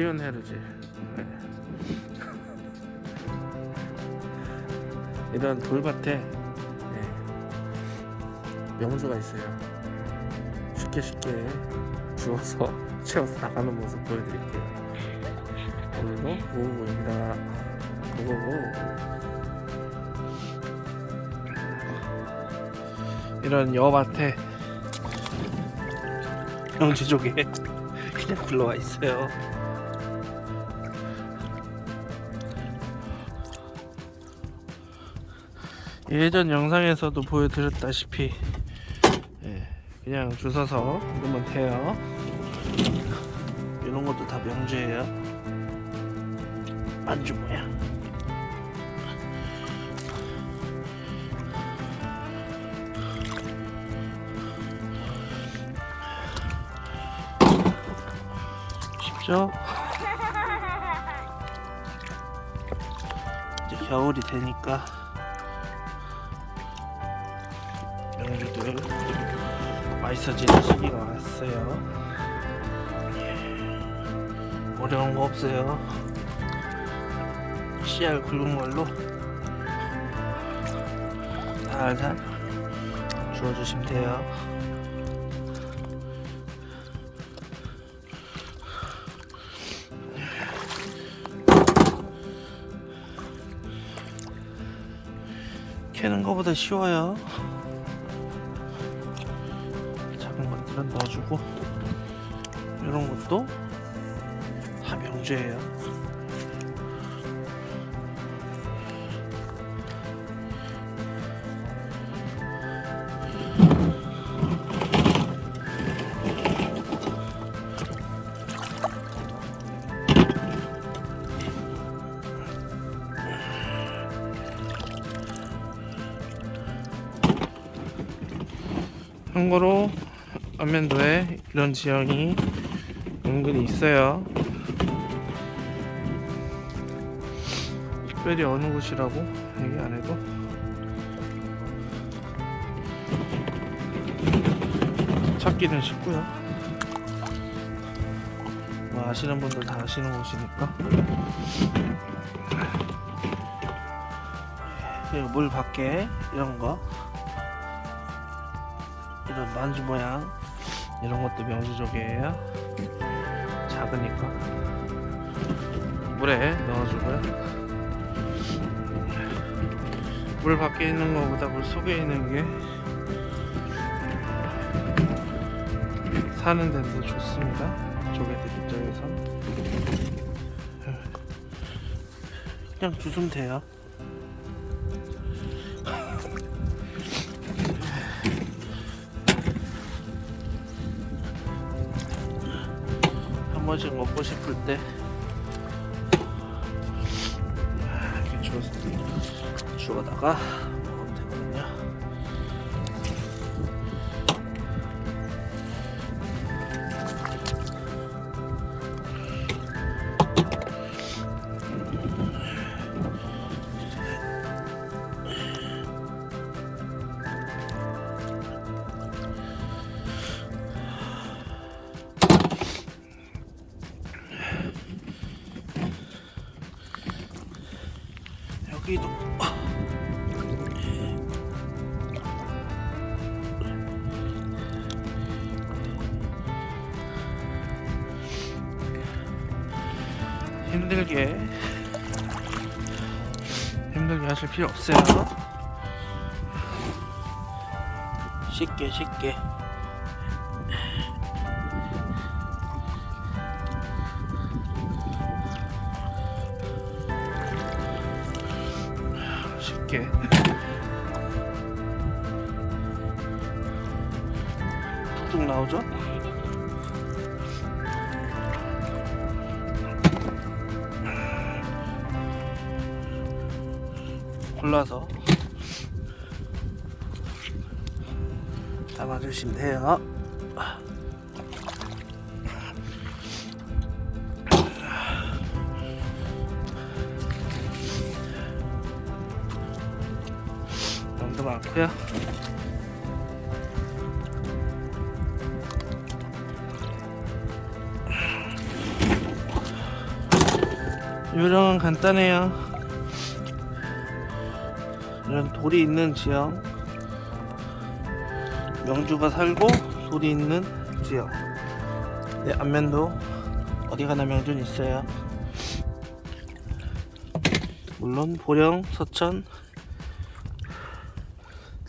헤르지. 네. 이런 돌밭에 네, 명주가 있어요. 쉽게 쉽게 주워서 채워서 나가는 모습 보여드릴게요. 오늘도 고고고입니다. 고고고. 이런 여밭에 명지족에 그냥 굴러와 있어요. 예전 영상에서도 보여드렸다시피 예, 그냥 주워서 넣으면 돼요. 이런 것도 다 명주예요. 만주 모양. 쉽죠? 이제 겨울이 되니까 명주들 맛있어지는 시기가 왔어요. 어려운 거 없어요. 씨알 굵은 걸로 살살 주워주시면 돼요. 캐는 거보다 쉬워요. 주고 이런 것도 다 명주예요. 참고로 안면도에 이런 지형이 은근히 있어요. 특별히 어느 곳이라고 얘기 안 해도 찾기는 쉽고요. 뭐 아시는 분들 다 아시는 곳이니까. 그리고 물 밖에 이런 거 이런 만주 모양 이런 것도 명주족이에요. 작으니까 물에 넣어주고요. 물 밖에 있는 것보다 물 속에 있는 게 사는 데도 좋습니다. 조개들 입장에선 그냥 주시면 돼요. 번씩 먹고 싶을 때. 이렇게 주워서 주워다가 여기도. 힘들게. 힘들게 하실 필요 없어요. 쉽게 쉽게 쉽게 툭툭 나오죠? 골라서 담아주시면 돼요. 도 많고요. 요령은 간단해요. 이런 돌이 있는 지역, 명주가 살고 돌이 있는 지역. 네, 안면도 어디 가나 명주는 있어요. 물론 보령, 서천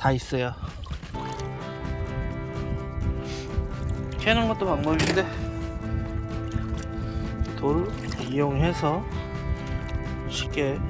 다 있어요. 캐는 것도 방법인데 돌을 이용해서 쉽게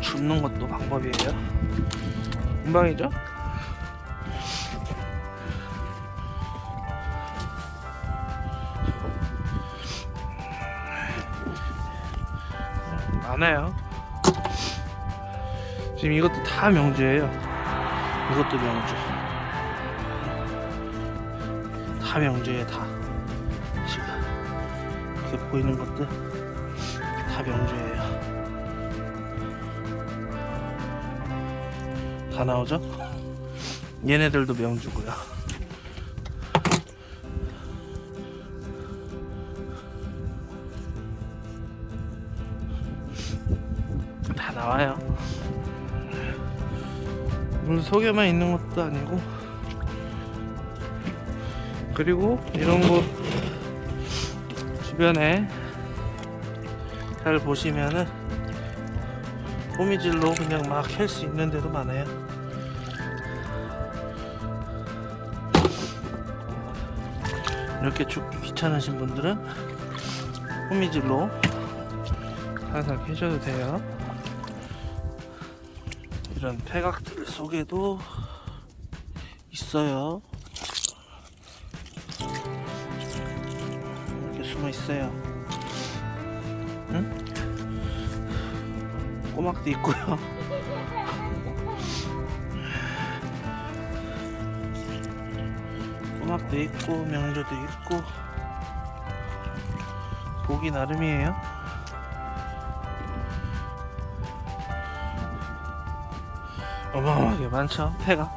줍는 것도 방법이에요. 금방이죠? 많아요. 지금 이것도 다 명주예요. 이것도 명주. 다 명주예요, 다. 지금 이렇게 보이는 것들 다 명주예요. 다 나오죠? 얘네들도 명주고요. 다 나와요. 물 속에만 있는 것도 아니고 그리고 이런 곳 주변에 잘 보시면은 호미질로 그냥 막 캘 수 있는 데도 많아요. 이렇게 죽기 귀찮으신 분들은 호미질로 살살 캐셔도 돼요. 이런 폐각들 속에도 있어요. 이렇게 숨어 있어요. 응? 꼬막도 있고요. 꼬막도 있고 명조도 있고 보기 나름이에요. 어마어마하게 많죠? 폐가?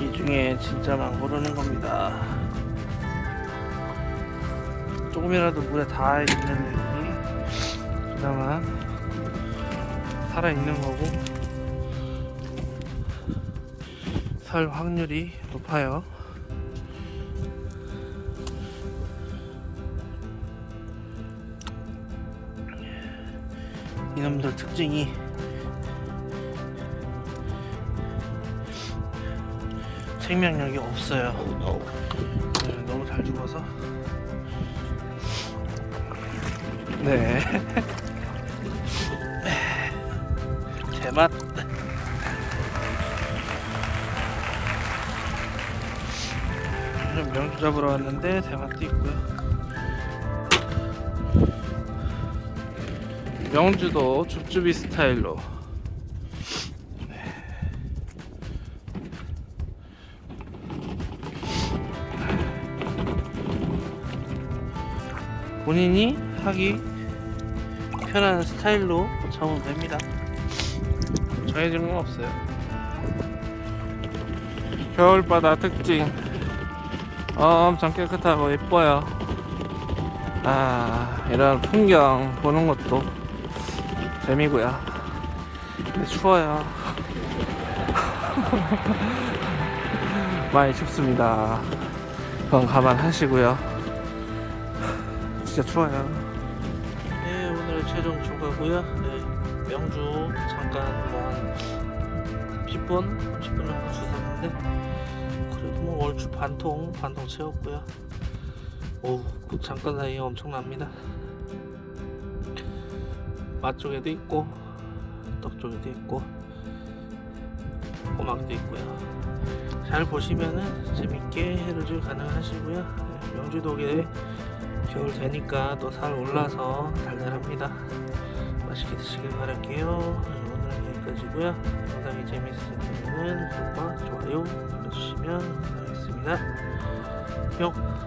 이 중에 진짜만 고르는 겁니다. 조금이라도 물에 닿아 있는 애들이 그나마 살아 있는 거고 살 확률이 높아요 이놈들 특징이 생명력이 없어요. 네, 너무 잘 죽어서. 네. 제맛. 명주 잡으러 왔는데 대맛도 있고요. 명주도 줍줍이 스타일로 본인이 하기 편한 스타일로 잡으면 됩니다. 정해진 건 없어요. 겨울바다 특징 엄청 깨끗하고 예뻐요. 아 이런 풍경 보는 것도 재미고요. 근데 추워요. 많이 춥습니다. 그건 감안하시고요. 진짜 추워요. 네, 오늘 최종 초과고요. 네, 명주 잠깐 뭐한 10분, 30분 정도 주셨는데 그래도 뭐 얼추 반통, 반통 채웠고요. 오, 잠깐 사이에 엄청납니다. 맛 쪽에도 있고 떡 쪽에도 있고 꼬막도 있고요. 잘 보시면은 재밌게 해루질 가능하시고요. 네, 명주독에 겨울 되니까 또 살 올라서 달달합니다. 맛있게 드시길 바랄게요. 네, 오늘은 여기까지고요. 영상이 재밌으셨다면 구독과 좋아요 눌러주시면 감사하겠습니다. 뿅!